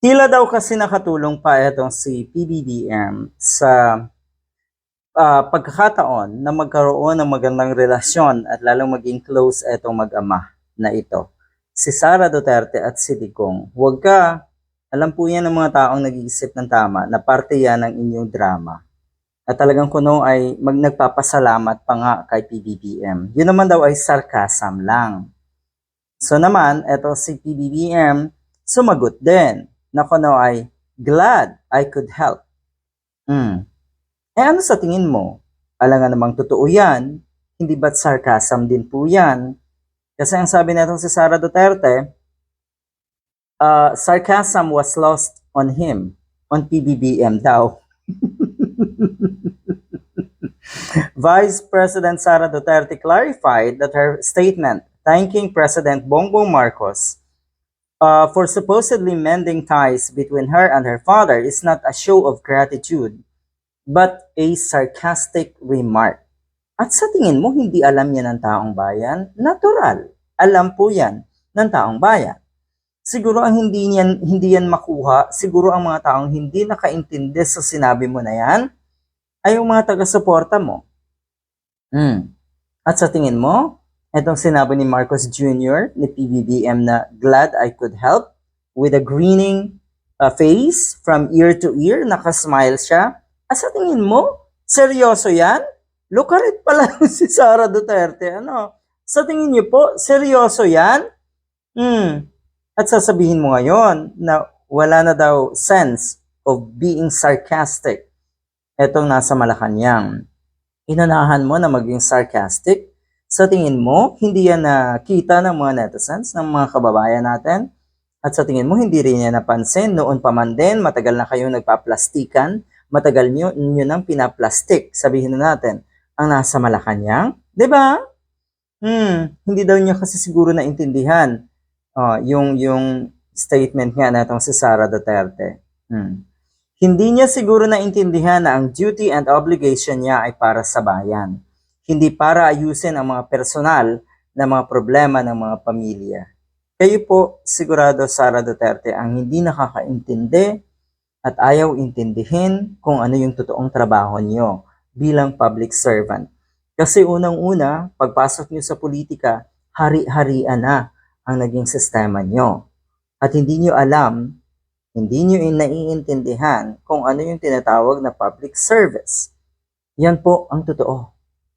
Tila daw kasi nakatulong pa itong si PBBM sa ah, pagkakataon na magkaroon ng magandang relasyon at lalong maging close itong mag-ama na ito. Si Sara Duterte at si Digong. Huwag ka, alam po yan ng mga taong nag-iisip ng tama na parte yan ng inyong drama. At talagang kuno ay mag nagpapasalamat pa nga kay PBBM. Yun naman daw ay sarcasm lang. So naman, eto si PBBM, sumagot din na kuno ay glad I could help. Hmm. Eh ano sa tingin mo? Alangan namang totoo yan, hindi ba't sarcasm din po yan? Kasi ang sabi nito si Sara Duterte, uh, sarcasm was lost on him, on PBBM daw. Vice President Sara Duterte clarified that her statement thanking President Bongbong Marcos uh, for supposedly mending ties between her and her father is not a show of gratitude, but a sarcastic remark. At sa tingin mo, hindi alam yan ng taong bayan? Natural. Alam po yan ng taong bayan. Siguro ang hindi yan, hindi yan makuha, siguro ang mga taong hindi nakaintindi sa sinabi mo na yan, ay yung mga taga-suporta mo. Hmm. At sa tingin mo, itong sinabi ni Marcos Jr. ni PBBM na glad I could help with a grinning uh, face from ear to ear, nakasmile siya. At sa tingin mo, seryoso yan? Lukarit pala si Sara Duterte. Ano? Sa tingin niyo po, seryoso yan? Hmm. At sasabihin mo ngayon na wala na daw sense of being sarcastic etong nasa Malacanang. Inanahan mo na maging sarcastic? Sa tingin mo, hindi yan nakita ng mga netizens, ng mga kababayan natin? At sa tingin mo, hindi rin yan napansin noon pa man din, matagal na kayo nagpaplastikan, matagal nyo, nyo nang pinaplastik, sabihin na natin, ang nasa Malacanang? 'Di ba? Hmm, hindi daw niya kasi siguro naintindihan uh, yung, yung statement nga natong si Sara Duterte. Hmm. Hindi niya siguro naintindihan na ang duty and obligation niya ay para sa bayan. Hindi para ayusin ang mga personal na mga problema ng mga pamilya. Kayo po, sigurado Sara Duterte, ang hindi nakakaintindi at ayaw intindihin kung ano yung totoong trabaho niyo bilang public servant. Kasi unang-una, pagpasok niyo sa politika, hari-harian na ang naging sistema niyo. At hindi niyo alam hindi nyo naiintindihan kung ano yung tinatawag na public service. Yan po ang totoo.